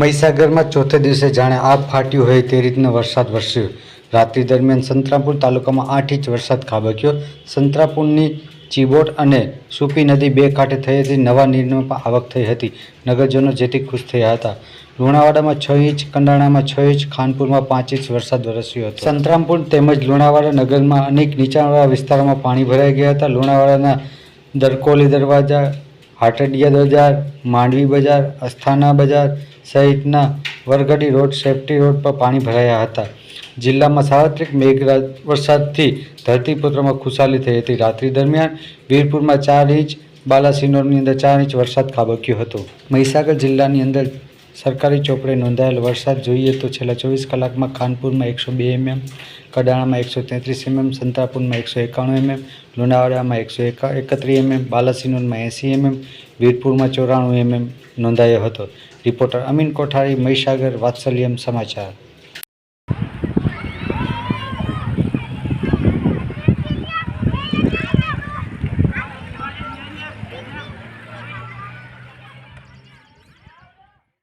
મહીસાગરમાં ચોથે દિવસે જાણે આગ ફાટ્યું હોય તે રીતનો વરસાદ વરસ્યો. રાત્રિ દરમિયાન સંતરામપુર તાલુકામાં આઠ ઇંચ વરસાદ ખાબક્યો. સંતરાપુરની ચીબોટ અને સુપી નદી બે કાંઠે થઈ હતી. નવા નીરમાં પણ આવક થઈ હતી. નગરજનો જેથી ખુશ થયા હતા. લુણાવાડામાં છ ઇંચ, કંડાણામાં છ ઇંચ, ખાનપુરમાં પાંચ ઇંચ વરસાદ વરસ્યો હતો. સંતરામપુર તેમજ લુણાવાડા નગરમાં અનેક નીચાણવાળા વિસ્તારોમાં પાણી ભરાઈ ગયા હતા. લુણાવાડાના દરકોલી દરવાજા, હાટડિયા બજાર માંડવી બજાર, અસ્થાના બજાર સહિતના વરગડી રોડ, સેફટી રોડ પર પાણી ભરાયા હતા. જિલ્લામાં સાર્વત્રિક મેઘરાજ વરસાદથી ધરતીપુત્રમાં ખુશાલી થઈ હતી. રાત્રિ દરમિયાન વીરપુરમાં ચાર ઇંચ, બાલાસિનોરની અંદર ચાર ઇંચ વરસાદ ખાબક્યો હતો. મહીસાગર જિલ્લાની અંદર સરકારી ચોપડે નોંધાયેલ વરસાદ જોઈએ તો છેલ્લા ચોવીસ કલાકમાં ખાનપુરમાં એકસો બે એમએમ, કડાણામાં એકસો તેત્રીસ એમએમ, સંતાપુરમાં એકસો એકાણું એમએમ, લુણાવાડામાં એકસો એકા, એકત્રીસ એમએમ, બાલાસિનોરમાં એંસી એમએમ, વીરપુરમાં ચોરાણું એમએમ નોંધાયો હતો. રિપોર્ટર અમીન કોઠારી, મહીસાગર, વાત્સલ્યમ સમાચાર.